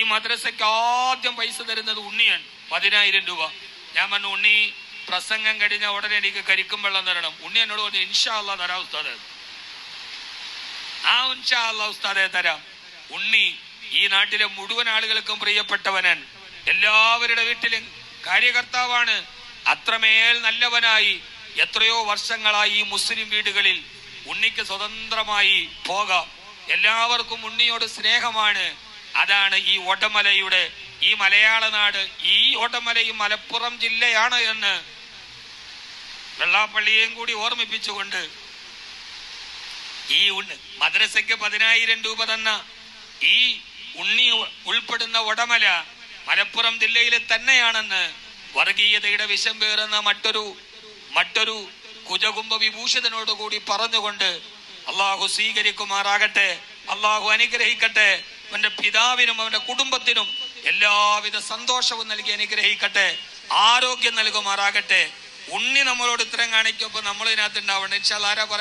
ഈ മദ്രസയ്ക്ക് ആദ്യം പൈസ തരുന്നത് ഉണ്ണിയാണ്. പതിനായിരം രൂപ. ഞാൻ പറഞ്ഞു ഉണ്ണി പ്രസംഗം കഴിഞ്ഞ ഉടനെ എനിക്ക് കരിക്കും വെള്ളം തരണം. ഉണ്ണി എന്നോട് പറഞ്ഞു ഇൻഷാ തരാം ഉസ്താദ്. ആ ഇൻഷാ ഉസ്താദെ തരാം. ഉണ്ണി ഈ നാട്ടിലെ മുഴുവൻ ആളുകൾക്കും പ്രിയപ്പെട്ടവനാണ്. എല്ലാവരുടെ വീട്ടിലും കാര്യകർത്താവാണ്. അത്രമേൽ നല്ലവനായി. എത്രയോ വർഷങ്ങളായി ഈ മുസ്ലിം വീടുകളിൽ ഉണ്ണിക്ക് സ്വതന്ത്രമായി പോകാം. എല്ലാവർക്കും ഉണ്ണിയോട് സ്നേഹമാണ്. അതാണ് ഈ ഓട്ടമലയുടെ ഈ മലയാള നാട് ഈ ഓട്ടമലയും മലപ്പുറം ജില്ലയാണ് എന്ന് വെള്ളാപ്പള്ളിയെയും കൂടി ഓർമ്മിപ്പിച്ചുകൊണ്ട് ഈ മദ്രസയ്ക്ക് പതിനായിരം രൂപ തന്ന ഈ ഉണ്ണി ഉൾപ്പെടുന്ന ഉടമല മലപ്പുറം ജില്ലയിൽ തന്നെയാണെന്ന് വർഗീയതയുടെ വിഷം പേറുന്ന മറ്റൊരു മറ്റൊരു കുജകുംഭ വിഭൂഷിതനോടുകൂടി പറഞ്ഞുകൊണ്ട് അള്ളാഹു സ്വീകരിക്കുമാറാകട്ടെ അള്ളാഹു അനുഗ്രഹിക്കട്ടെ. അവന്റെ പിതാവിനും അവന്റെ കുടുംബത്തിനും എല്ലാവിധ സന്തോഷവും നൽകി അനുഗ്രഹിക്കട്ടെ. ആരോഗ്യം നൽകുമാറാകട്ടെ. ഉണ്ണി നമ്മളോട് ഇത്രയും കാണിക്കുമ്പോൾ നമ്മൾ ഇതിനകത്ത് ഉണ്ടാവണം ഇൻഷാല്ല ആരാ പറയാ